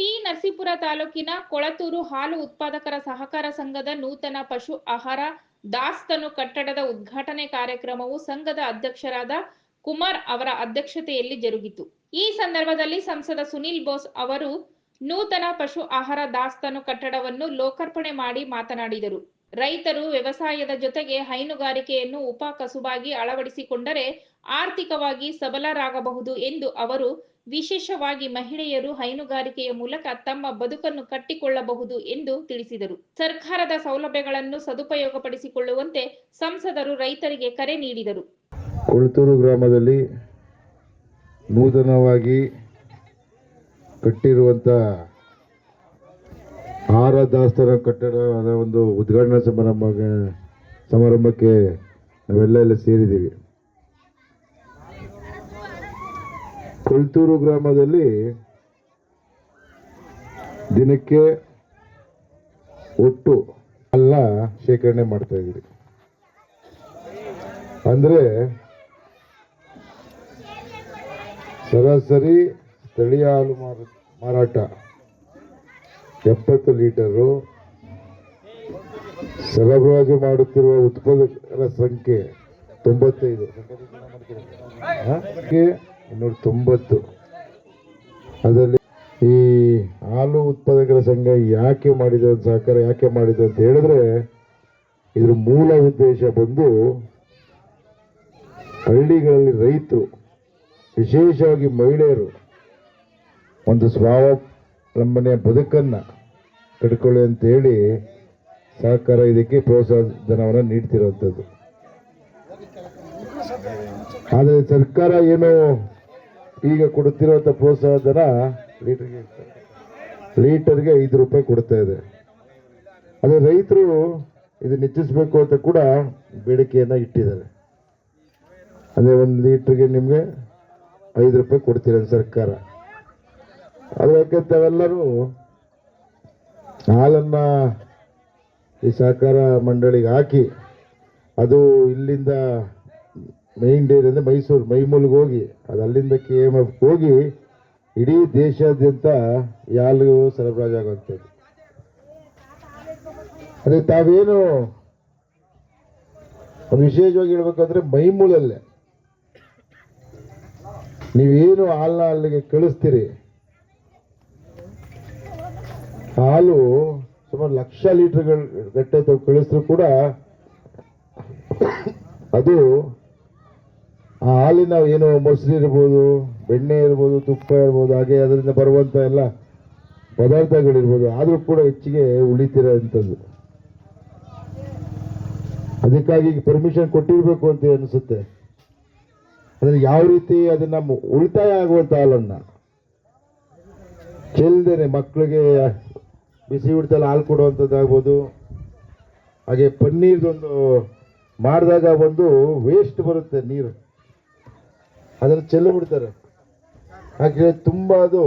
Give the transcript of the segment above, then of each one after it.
T Narasipura ತಾಲೂಕಿನ ಕೊಳತೂರು ಹಾಲು ಉತ್ಪಾದಕರ ಸಹಕಾರ ಸಂಘದ ನೂತನ ಪಶು ಆಹಾರ ದಾಸ್ತನು ಕಟ್ಟಡದ ಉದ್ಘಾಟನೆ ಕಾರ್ಯಕ್ರಮವು ಸಂಘದ ಅಧ್ಯಕ್ಷರಾದ ಕುಮಾರ್ ಅವರ ಅಧ್ಯಕ್ಷತೆಯಲ್ಲಿ ಜರುಗಿತು. ಈ ಸಂದರ್ಭದಲ್ಲಿ ಸಂಸದ ಸುನಿಲ್ ಬೋಸ್ ಅವರು ನೂತನ ಪಶು ಆಹಾರ ದಾಸ್ತನು ಕಟ್ಟಡವನ್ನು ಲೋಕಾರ್ಪಣೆ ಮಾಡಿ ಮಾತನಾಡಿದರು. ರೈತರು ವ್ಯವಸಾಯದ ಜೊತೆಗೆ ಹೈನುಗಾರಿಕೆಯನ್ನು ಉಪ ಕಸುಬಾಗಿ ಅಳವಡಿಸಿಕೊಂಡರೆ ಆರ್ಥಿಕವಾಗಿ ಸಬಲರಾಗಬಹುದು ಎಂದು ಅವರು ವಿಶೇಷವಾಗಿ ಮಹಿಳೆಯರು ಹೈನುಗಾರಿಕೆಯ ಮೂಲಕ ತಮ್ಮ ಬದುಕನ್ನು ಕಟ್ಟಿಕೊಳ್ಳಬಹುದು ಎಂದು ತಿಳಿಸಿದರು. ಸರ್ಕಾರದ ಸೌಲಭ್ಯಗಳನ್ನು ಸದುಪಯೋಗಪಡಿಸಿಕೊಳ್ಳುವಂತೆ ಸಂಸದರು ರೈತರಿಗೆ ಕರೆ ನೀಡಿದರು. ಕೊಳತೂರು ಗ್ರಾಮದಲ್ಲಿ ನೂತನವಾಗಿ ಕಟ್ಟಿರುವಂಥ ಆಹಾರ ದಾಸ್ತಾನ ಕಟ್ಟಡದ ಒಂದು ಉದ್ಘಾಟನಾ ಸಮಾರಂಭ, ಸಮಾರಂಭಕ್ಕೆ ನಾವೆಲ್ಲ ಎಲ್ಲ ಸೇರಿದ್ದೀವಿ. ಕೊಳ್ತೂರು ಗ್ರಾಮದಲ್ಲಿ ದಿನಕ್ಕೆ ಒಟ್ಟು ಅಲ್ಲ ಶೇಖರಣೆ ಮಾಡ್ತಾ ಇದ್ದೀವಿ ಅಂದರೆ ಸರಾಸರಿ ಸ್ಥಳೀಯ ಹಾಲು ಮಾರ, ಮಾರಾಟ ಎಪ್ಪತ್ತು ಲೀಟರು ಸರಬರಾಜು ಮಾಡುತ್ತಿರುವ ಉತ್ಪಾದಕರ ಸಂಖ್ಯೆ ತೊಂಬತ್ತೈದು? ಇನ್ನೂರ ತೊಂಬತ್ತು ಅದರಲ್ಲಿ ಈ ಹಾಲು ಉತ್ಪಾದಕರ ಸಂಘ ಯಾಕೆ ಮಾಡಿದೆ ಅಂತ ಸಹಕಾರ ಯಾಕೆ ಮಾಡಿದೆ ಅಂತ ಹೇಳಿದ್ರೆ, ಇದ್ರ ಮೂಲ ಉದ್ದೇಶ ಬಂದು ಹಳ್ಳಿಗಳಲ್ಲಿ ರೈತರು, ವಿಶೇಷವಾಗಿ ಮಹಿಳೆಯರು, ಒಂದು ಸ್ವಾವಲಂಬನೆಯ ಬದುಕನ್ನ ಕಟ್ಕೊಳ್ಳಿ ಅಂತ ಹೇಳಿ ಸಹಕಾರ ಇದಕ್ಕೆ ಪ್ರೋತ್ಸಾಹ ಧನವನ್ನು ನೀಡ್ತಿರುವಂಥದ್ದು ಆದರೆ ಸರ್ಕಾರ ಏನು ಈಗ ಕೊಡುತ್ತಿರುವಂಥ ಪ್ರೋತ್ಸಾಹ ಧನ ಲೀಟರ್ಗೆ ಲೀಟರ್ಗೆ ಐದು ರೂಪಾಯಿ ಕೊಡ್ತಾ ಇದೆ. ಅದೇ ರೈತರು ಇದು ಹೆಚ್ಚಿಸ್ಬೇಕು ಅಂತ ಕೂಡ ಬೇಡಿಕೆಯನ್ನ ಇಟ್ಟಿದ್ದಾರೆ. ಅದೇ ಒಂದು ಲೀಟ್ರಿಗೆ ನಿಮಗೆ ಐದು ರೂಪಾಯಿ ಕೊಡ್ತೀರ ಸರ್ಕಾರ. ಅದಕ್ಕೆ ತಾವೆಲ್ಲರೂ ಹಾಲನ್ನ ಈ ಸಹಕಾರ ಮಂಡಳಿಗೆ ಹಾಕಿ ಅದು ಇಲ್ಲಿಂದ ಮೈನ್ ಡೇರಿ ಅಂದರೆ ಮೈಸೂರು, ಮೈಮೂಲ್ಗೆ ಹೋಗಿ, ಅದು ಅಲ್ಲಿಂದ ಕೆ ಎಂ ಎಫ್ ಹೋಗಿ, ಇಡೀ ದೇಶಾದ್ಯಂತ ಯಾರಿಗೂ ಸರಬರಾಜ್ ಆಗುವಂಥದ್ದು. ಅದೇ ತಾವೇನು ವಿಶೇಷವಾಗಿ ಹೇಳ್ಬೇಕಂದ್ರೆ ಮೈಮೂಲಲ್ಲೇ. ನೀವೇನು ಹಾಲನ್ನ ಅಲ್ಲಿಗೆ ಕಳಿಸ್ತೀರಿ? ಹಾಲು ಸುಮಾರು ಲಕ್ಷ ಲೀಟರ್ಗಳು ಗಟ್ಟೆ ತಾವು ಕಳಿಸಿದ್ರು ಕೂಡ ಅದು ಆ ನಾವು ಏನು ಮೊಸರು ಇರ್ಬೋದು, ಬೆಣ್ಣೆ ಇರ್ಬೋದು, ತುಪ್ಪ ಇರ್ಬೋದು, ಹಾಗೆ ಅದರಿಂದ ಬರುವಂಥ ಎಲ್ಲ ಪದಾರ್ಥಗಳಿರ್ಬೋದು, ಆದರೂ ಕೂಡ ಹೆಚ್ಚಿಗೆ ಉಳಿತಿರೋಂಥದ್ದು ಅದಕ್ಕಾಗಿ ಪರ್ಮಿಷನ್ ಕೊಟ್ಟಿರಬೇಕು ಅಂತ ಅನಿಸುತ್ತೆ. ಅದನ್ನು ಯಾವ ರೀತಿ ಅದನ್ನ ಉಳಿತಾಯ ಆಗುವಂಥ ಹಾಲನ್ನು. ಚೆಲ್ದೇನೆ ಮಕ್ಕಳಿಗೆ ಬಿಸಿ ಉಡ್ತಲ್ಲಿ ಹಾಲು ಕೊಡುವಂಥದ್ದಾಗ್ಬೋದು ಹಾಗೆ ಪನ್ನೀರ್ದೊಂದು ಮಾಡಿದಾಗ ಒಂದು ವೇಸ್ಟ್ ಬರುತ್ತೆ ನೀರು. ಅದನ್ನು ಚೆಲ್ಲು ಬಿಡ್ತಾರೆ. ಹಾಗೆ ತುಂಬ ಅದು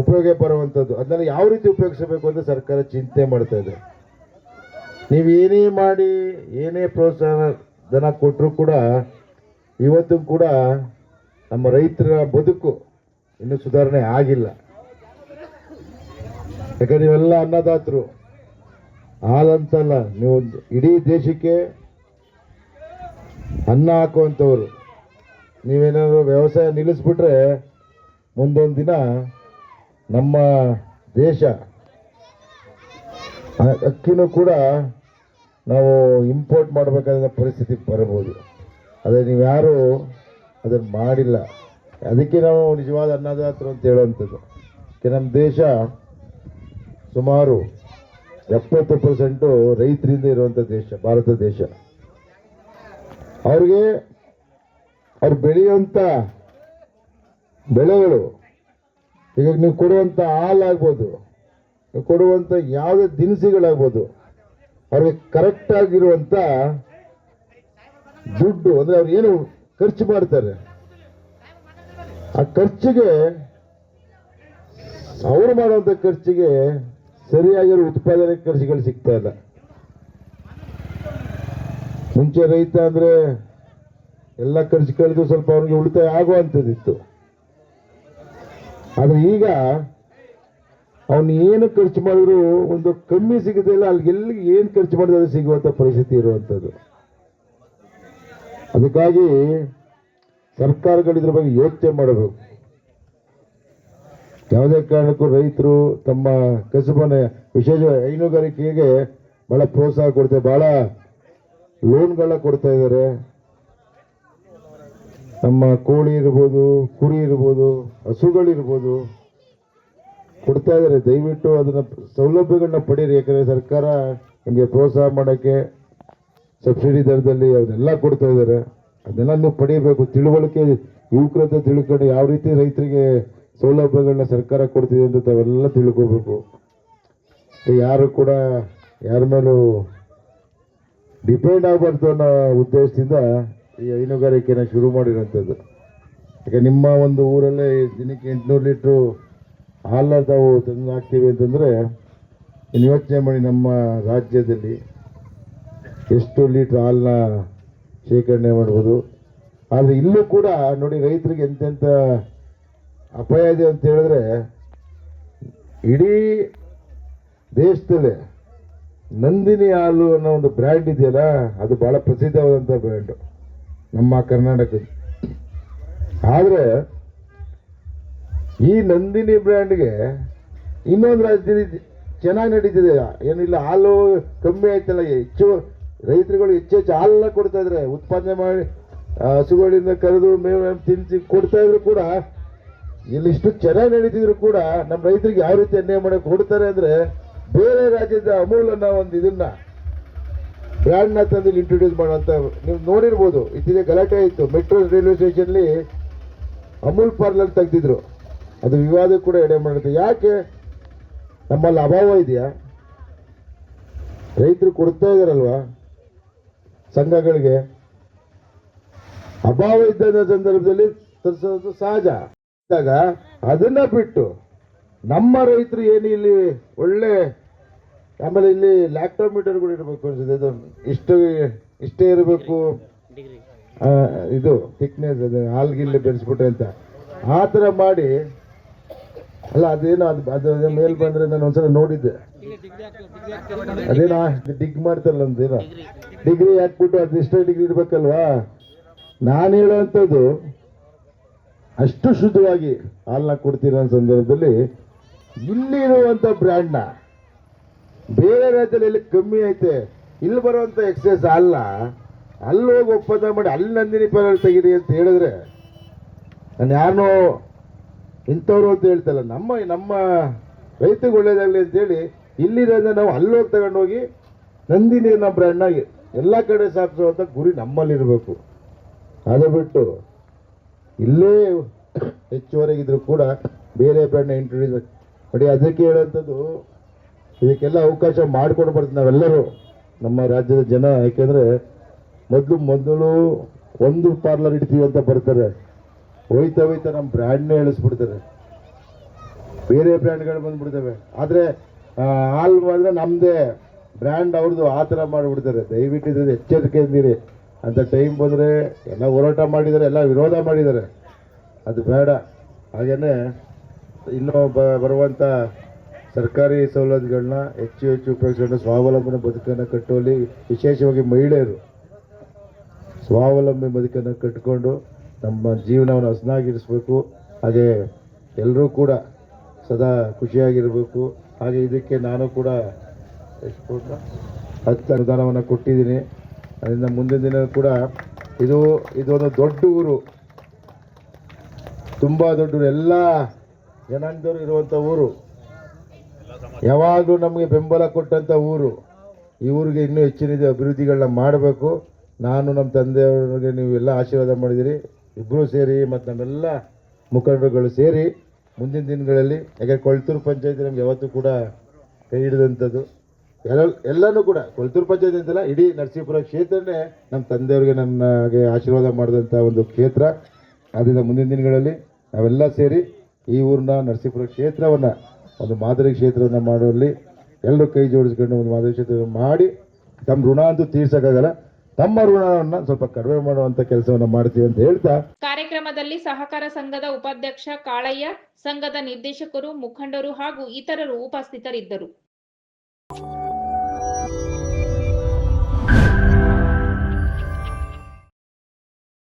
ಉಪಯೋಗ ಬರುವಂಥದ್ದು ಅದನ್ನ ಯಾವ ರೀತಿ ಉಪಯೋಗಿಸಬೇಕು ಅಂತ ಸರ್ಕಾರ ಚಿಂತೆ ಮಾಡ್ತಾ ಇದೆ. ನೀವು ಏನೇ ಮಾಡಿ, ಏನೇ ಪ್ರೋತ್ಸಾಹ ಧನ ಕೊಟ್ಟರು ಕೂಡ ಇವತ್ತು ಕೂಡ ನಮ್ಮ ರೈತರ ಬದುಕು ಇನ್ನೂ ಸುಧಾರಣೆ ಆಗಿಲ್ಲ. ಯಾಕಂದ್ರೆ ನೀವೆಲ್ಲ ಅನ್ನದಾತರು. ಹಾಲಂತಲ್ಲ, ನೀವು ಇಡೀ ದೇಶಕ್ಕೆ ಅನ್ನ ಹಾಕುವಂಥವ್ರು. ನೀವೇನಾದ್ರು ವ್ಯವಸಾಯ ನಿಲ್ಲಿಸ್ಬಿಟ್ರೆ ಮುಂದೊಂದು ದಿನ ನಮ್ಮ ದೇಶ ಅಕ್ಕಿನೂ ಕೂಡ ನಾವು ಇಂಪೋರ್ಟ್ ಮಾಡಬೇಕಾದ ಪರಿಸ್ಥಿತಿ ಬರಬಹುದು. ಆದರೆ ನೀವು ಯಾರು ಅದನ್ನು ಮಾಡಿಲ್ಲ. ಅದಕ್ಕೆ ನಾವು ನಿಜವಾದ ಅನ್ನದಾತರು ಅಂತ ಹೇಳುವಂಥದ್ದು. ನಮ್ಮ ದೇಶ ಸುಮಾರು ಎಪ್ಪತ್ತು ಪರ್ಸೆಂಟು ರೈತರಿಂದ ಇರುವಂಥ ದೇಶ, ಭಾರತ ದೇಶ. ಅವ್ರಿಗೆ ಅವ್ರು ಬೆಳೆಯುವಂಥ ಬೆಳೆಗಳು, ಈಗ ನೀವು ಕೊಡುವಂಥ ಹಾಲಾಗ್ಬೋದು ಕೊಡುವಂಥ ಯಾವುದೇ ದಿನಸಿಗಳಾಗ್ಬೋದು, ಅವ್ರಿಗೆ ಕರೆಕ್ಟ್ ಆಗಿರುವಂಥ ದುಡ್ಡು, ಅಂದ್ರೆ ಅವ್ರು ಏನು ಖರ್ಚು ಮಾಡ್ತಾರೆ, ಆ ಖರ್ಚಿಗೆ, ಅವ್ರು ಮಾಡುವಂಥ ಖರ್ಚಿಗೆ ಸರಿಯಾಗಿರೋ ಉತ್ಪಾದನೆ ಖರ್ಚುಗಳು ಸಿಗ್ತಾ ಇಲ್ಲ. ಮುಂಚೆ ರೈತ ಅಂದ್ರೆ ಎಲ್ಲ ಖರ್ಚು ಕಳೆದು ಸ್ವಲ್ಪ ಅವ್ರಿಗೆ ಉಳಿತಾಯ ಆಗುವಂಥದ್ದಿತ್ತು ಆದರೆ ಈಗ ಅವನು ಏನು ಖರ್ಚು ಮಾಡಿದ್ರು ಒಂದು ಕಮ್ಮಿ ಸಿಗುತ್ತೆ ಇಲ್ಲ, ಅಲ್ಲಿ ಎಲ್ಲಿ ಏನು ಖರ್ಚು ಮಾಡಿದ್ರೆ ಅದು ಸಿಗುವಂಥ ಪರಿಸ್ಥಿತಿ ಇರುವಂಥದ್ದು ಅದಕ್ಕಾಗಿ ಸರ್ಕಾರಗಳು ಇದ್ರ ಬಗ್ಗೆ ಯೋಚನೆ ಮಾಡಬೇಕು. ಯಾವುದೇ ಕಾರಣಕ್ಕೂ ರೈತರು ತಮ್ಮ ಕಸುಬನ್ನ ವಿಶೇಷ ಹೈನುಗಾರಿಕೆಗೆ ಬಹಳ ಪ್ರೋತ್ಸಾಹ ಕೊಡ್ತಾರೆ ಬಹಳ ಲೋನ್ಗಳನ್ನ ಕೊಡ್ತಾ ಇದ್ದಾರೆ. ನಮ್ಮ ಕೋಳಿ ಇರ್ಬೋದು, ಕುರಿ ಇರ್ಬೋದು, ಹಸುಗಳಿರ್ಬೋದು, ಕೊಡ್ತಾ ಇದ್ದಾರೆ. ದಯವಿಟ್ಟು ಅದನ್ನು ಸೌಲಭ್ಯಗಳನ್ನ ಪಡೀರಿ. ಯಾಕಂದರೆ ಸರ್ಕಾರ ನಿಮಗೆ ಪ್ರೋತ್ಸಾಹ ಮಾಡೋಕ್ಕೆ ಸಬ್ಸಿಡಿ ದರದಲ್ಲಿ ಅವನ್ನೆಲ್ಲ ಕೊಡ್ತಾ ಇದ್ದಾರೆ. ಅದನ್ನೆಲ್ಲ ನೀವು ಪಡಿಬೇಕು. ತಿಳುವಳಿಕೆ ಯುವಕರ ಹತ್ರ ತಿಳ್ಕೊಂಡು ಯಾವ ರೀತಿ ರೈತರಿಗೆ ಸೌಲಭ್ಯಗಳನ್ನ ಸರ್ಕಾರ ಕೊಡ್ತಿದೆ ಅಂತ ತಾವೆಲ್ಲ ತಿಳ್ಕೋಬೇಕು. ಯಾರು ಕೂಡ ಯಾರ ಮೇಲೂ ಡಿಪೆಂಡ್ ಆಗಬಾರ್ದು ಅನ್ನೋ ಉದ್ದೇಶದಿಂದ ಈ ಹೈನುಗಾರಿಕೆನ ಶುರು ಮಾಡಿರುವಂಥದ್ದು ಯಾಕೆ ನಿಮ್ಮ ಒಂದು ಊರಲ್ಲೇ ದಿನಕ್ಕೆ ಎಂಟುನೂರು ಲೀಟ್ರು ಹಾಲನ್ನ ತಾವು ತಂದು ಹಾಕ್ತೀವಿ ಅಂತಂದರೆ ಯೋಚನೆ ಮಾಡಿ ನಮ್ಮ ರಾಜ್ಯದಲ್ಲಿ ಎಷ್ಟು ಲೀಟ್ರ್ ಹಾಲನ್ನ ಶೇಖರಣೆ ಮಾಡ್ಬೋದು. ಆದರೆ ಇಲ್ಲೂ ಕೂಡ ನೋಡಿ ರೈತರಿಗೆ ಎಂತೆಂಥ ಅಪಾಯ ಇದೆ ಅಂತ ಹೇಳಿದ್ರೆ, ಇಡೀ ದೇಶದಲ್ಲೇ ನಂದಿನಿ ಹಾಲು ಅನ್ನೋ ಒಂದು ಬ್ರ್ಯಾಂಡ್ ಇದೆಯಲ್ಲ, ಅದು ಬಹಳ ಪ್ರಸಿದ್ಧವಾದಂಥ ಬ್ರ್ಯಾಂಡು ನಮ್ಮ ಕರ್ನಾಟಕ. ಆದರೆ, ಈ ನಂದಿನಿ ಬ್ರ್ಯಾಂಡ್ಗೆ ಇನ್ನೊಂದು ರಾಜ್ಯದಲ್ಲಿ ಚೆನ್ನಾಗಿ ನಡೀತಿದೆ. ಏನಿಲ್ಲ, ಹಾಲು ಕಮ್ಮಿ ಆಯ್ತಲ್ಲ, ಹೆಚ್ಚು ರೈತರುಗಳು ಹೆಚ್ಚು ಹೆಚ್ಚು ಹಾಲನ್ನ ಕೊಡ್ತಾ ಇದ್ರೆ. ಉತ್ಪಾದನೆ ಮಾಡಿ ಹಸುಗಳಿಂದ ಕರೆದು ಮೇವ ತಿನ್ಸಿ ಕೊಡ್ತಾ ಇದ್ರು ಕೂಡ ಇಲ್ಲಿಷ್ಟು ಚೆನ್ನಾಗಿ ನಡೀತಿದ್ರು ಕೂಡ ನಮ್ಮ ರೈತರಿಗೆ ಯಾವ ರೀತಿ ಅನ್ಯಾಯ ಮಾಡೋಕೆ ಕೊಡ್ತಾರೆ ಅಂದ್ರೆ ಬೇರೆ ರಾಜ್ಯದ ಅಮೂಲ್ ಅನ್ನೋ ಒಂದು ಇದನ್ನ ಬ್ರ್ಯಾಂಡ್ನ ತಂದು ಇಂಟ್ರೊಡ್ಯೂಸ್ ಮಾಡುವಂತ ನೀವು ನೋಡಿರ್ಬೋದು ಇತ್ತೀಚೆ ಗಲಾಟೆ ಇತ್ತು ಮೆಟ್ರೋ ರೈಲ್ವೆ ಸ್ಟೇಷನ್ಲಿ ಅಮೂಲ್ ಪಾರ್ಲರ್ ತೆಗೆದಿದ್ರು. ಅದು ವಿವಾದ ಕೂಡ ಎಡೆ ಮಾಡುತ್ತೆ ಯಾಕೆ? ನಮ್ಮಲ್ಲಿ ಅಭಾವ ಇದೆಯಾ? ರೈತರು ಕೊಡ್ತಾ ಇದಾರಲ್ವಾ? ಸಂಘಗಳಿಗೆ ಅಭಾವ ಇದ್ದ ಸಂದರ್ಭದಲ್ಲಿ ತರಿಸೋದು ಸಹಜ. ಇದ್ದಾಗ ಅದನ್ನ ಬಿಟ್ಟು ನಮ್ಮ ರೈತರು ಏನು ಇಲ್ಲಿ ಒಳ್ಳೆ ಆಮೇಲೆ ಇಲ್ಲಿ ಲ್ಯಾಕ್ಟೋಮೀಟರ್ಗಳು ಇರಬೇಕು ಅನ್ಸುತ್ತೆ ಇದು ಇಷ್ಟು ಇಷ್ಟೇ ಇರಬೇಕು. ಇದು ಥಿಕ್ನೆಸ್ ಅದು ಹಾಲ್ಗಿಲ್ಲಿ ಬೆರೆಸ್ಬಿಟ್ರೆ ಅಂತ. ಆ ಥರ ಮಾಡಿ ಅಲ್ಲ ಅದೇನೋ ಅದು ಅದು ಮೇಲ್ ಬಂದ್ರೆ ನಾನು ಒಂದ್ಸಲ ನೋಡಿದ್ದೆ. ಅದೇನೋ ಡಿಗ್ ಮಾಡ್ತಾರಲ್ಲ ಅಂತೇನೋ ಡಿಗ್ರಿ ಹಾಕ್ಬಿಟ್ಟು ಅದು ಇಷ್ಟೇ ಡಿಗ್ರಿ ಇರ್ಬೇಕಲ್ವಾ? ನಾನು ಹೇಳೋವಂಥದ್ದು ಅಷ್ಟು ಶುದ್ಧವಾಗಿ ಹಾಲನ್ನ ಕೊಡ್ತೀರ ಸಂದರ್ಭದಲ್ಲಿ ಇಲ್ಲಿ ಇರುವಂಥ ಬ್ರ್ಯಾಂಡ್ನ ಬೇರೆ ರಾಜ್ಯದಲ್ಲಿ ಇಲ್ಲಿ ಕಮ್ಮಿ ಐತೆ. ಇಲ್ಲಿ ಬರುವಂಥ ಎಕ್ಸೈಸ್ ಅಲ್ಲ. ಅಲ್ಲಿ ಹೋಗಿ ಒಪ್ಪಂದ ಮಾಡಿ, ಅಲ್ಲಿ ನಂದಿನಿ ಪರ ತೆಗೀರಿ ಅಂತ ಹೇಳಿದ್ರೆ, ನಾನು ಯಾರನ್ನೋ ಇಂಥವ್ರು ಅಂತ ಹೇಳ್ತಲ್ಲ, ನಮ್ಮ ನಮ್ಮ ರೈತರಿಗೆ ಒಳ್ಳೇದಾಗಲಿ ಅಂತೇಳಿ ಇಲ್ಲಿರೋದನ್ನ ನಾವು ಅಲ್ಲೋಗಿ ತಗೊಂಡೋಗಿ, ನಂದಿನಿ ನಮ್ಮ ಬ್ರ್ಯಾಂಡ್ನಾಗಿ ಎಲ್ಲ ಕಡೆ ಸಾಗಿಸುವಂಥ ಗುರಿ ನಮ್ಮಲ್ಲಿರಬೇಕು. ಅದು ಬಿಟ್ಟು ಇಲ್ಲೇ ಹೆಚ್ಚುವರೆಗಿದ್ರು ಕೂಡ ಬೇರೆ ಬ್ರ್ಯಾಂಡ್ನ ಇಂಟ್ರೊಡ್ಯೂಸ್ ಮಾಡಿ. ಅದಕ್ಕೆ ಹೇಳೋಂಥದ್ದು ಇದಕ್ಕೆಲ್ಲ ಅವಕಾಶ ಮಾಡಿಕೊಡ್ಬಾರ್ದು ನಾವೆಲ್ಲರೂ ನಮ್ಮ ರಾಜ್ಯದ ಜನ. ಯಾಕೆಂದರೆ ಮೊದಲು ಮೊದಲು ಒಂದು ಪಾರ್ಲರ್ ಇಡ್ತೀವಿ ಅಂತ ಬರ್ತಾರೆ. ಹೋಯ್ತಾ ಹೋಯ್ತಾ ನಮ್ಮ ಬ್ರ್ಯಾಂಡ್ನೇ ಇಳಿಸ್ಬಿಡ್ತಾರೆ ಬೇರೆ ಬ್ರ್ಯಾಂಡ್ಗಳು ಬಂದ್ಬಿಡ್ತವೆ. ಆದರೆ ಹಾಲು ಮಾಡಿದ್ರೆ ನಮ್ಮದೇ ಬ್ರ್ಯಾಂಡ್ ಅವ್ರದ್ದು ಆ ಥರ ಮಾಡಿಬಿಡ್ತಾರೆ. ದಯವಿಟ್ಟು ಇದ್ರೆ ಇದ್ದೀರಿ ಅಂತ ಟೈಮ್ ಬಂದರೆ ಎಲ್ಲ ಹೋರಾಟ ಮಾಡಿದ್ದಾರೆ, ಎಲ್ಲ ವಿರೋಧ ಮಾಡಿದ್ದಾರೆ. ಅದು ಬೇಡ. ಹಾಗೆಯೇ ಇನ್ನೂ ಬರುವಂಥ ಸರ್ಕಾರಿ ಸವಲತ್ತುಗಳನ್ನ ಹೆಚ್ಚು ಹೆಚ್ಚು ಉಪಯೋಗಿಸಿಕೊಂಡು ಸ್ವಾವಲಂಬನೆ ಬದುಕನ್ನು ಕಟ್ಟುವಲ್ಲಿ ವಿಶೇಷವಾಗಿ ಮಹಿಳೆಯರು ಸ್ವಾವಲಂಬಿ ಬದುಕನ್ನು ಕಟ್ಟಿಕೊಂಡು ನಮ್ಮ ಜೀವನವನ್ನು ಹಸನಾಗಿರಿಸಬೇಕು. ಹಾಗೆ ಎಲ್ಲರೂ ಕೂಡ ಸದಾ ಖುಷಿಯಾಗಿರಬೇಕು. ಹಾಗೆ ಇದಕ್ಕೆ ನಾನು ಕೂಡ? ಹತ್ತು ಅನುದಾನವನ್ನು ಕೊಟ್ಟಿದ್ದೀನಿ. ಅದರಿಂದ ಮುಂದಿನ ದಿನ ಕೂಡ ಇದು ಇದೊಂದು ದೊಡ್ಡ ಊರು. ತುಂಬ ದೊಡ್ಡ ಎಲ್ಲ ಜನಾಂಗದವರು ಇರುವಂಥ ಊರು. ಯಾವಾಗಲೂ ನಮಗೆ ಬೆಂಬಲ ಕೊಟ್ಟಂಥ ಊರು. ಈ ಊರಿಗೆ ಇನ್ನೂ ಹೆಚ್ಚಿನ ಅಭಿವೃದ್ಧಿಗಳನ್ನ ಮಾಡಬೇಕು. ನಾನು ನಮ್ಮ ತಂದೆಯವರಿಗೆ ನೀವು ಎಲ್ಲ ಆಶೀರ್ವಾದ ಮಾಡಿದಿರಿ. ಇಬ್ಬರೂ ಸೇರಿ ಮತ್ತು ನಮ್ಮೆಲ್ಲ ಮುಖಂಡರುಗಳು ಸೇರಿ ಮುಂದಿನ ದಿನಗಳಲ್ಲಿ ಯಾಕೆ ಕೊಳ್ತೂರು ಪಂಚಾಯತಿ ನಮ್ಗೆ ಯಾವತ್ತೂ ಕೂಡ ಕೈ ಹಿಡಿದಂಥದ್ದು. ಎಲ್ಲ, ಎಲ್ಲನೂ ಕೂಡ ಕೊಳ್ತೂರು ಪಂಚಾಯತಿ ಅಂತಲ್ಲ, ಇಡೀ ನರಸೀಪುರ ಕ್ಷೇತ್ರನೇ ನಮ್ಮ ತಂದೆಯವ್ರಿಗೆ ನನಗೆ ಆಶೀರ್ವಾದ ಮಾಡಿದಂಥ ಒಂದು ಕ್ಷೇತ್ರ. ಆದ್ದರಿಂದ ಮುಂದಿನ ದಿನಗಳಲ್ಲಿ ನಾವೆಲ್ಲ ಸೇರಿ ಈ ಊರನ್ನ ನರಸೀಪುರ ಕ್ಷೇತ್ರವನ್ನು ಒಂದು ಮಾದರಿ ಕ್ಷೇತ್ರವನ್ನು ಮಾಡುವಲ್ಲಿ ಎಲ್ಲರೂ ಕೈ ಜೋಡಿಸ್ಕೊಂಡು ಒಂದು ಮಾದರಿ ಕ್ಷೇತ್ರ ಮಾಡಿ ತಮ್ಮ ಋಣ ಅಂತೂ ತೀರ್ಸಕ್ಕಾಗಲ್ಲ, ತಮ್ಮ ಋಣವನ್ನು ಸ್ವಲ್ಪ ಕಡಿಮೆ ಮಾಡುವಂತ ಕೆಲಸವನ್ನು ಮಾಡ್ತೀವಿ ಅಂತ ಹೇಳ್ತಾ ಕಾರ್ಯಕ್ರಮದಲ್ಲಿ ಸಹಕಾರ ಸಂಘದ ಉಪಾಧ್ಯಕ್ಷ ಕಾಳಯ್ಯ, ಸಂಘದ ನಿರ್ದೇಶಕರು, ಮುಖಂಡರು ಹಾಗೂ ಇತರರು ಉಪಸ್ಥಿತರಿದ್ದರು.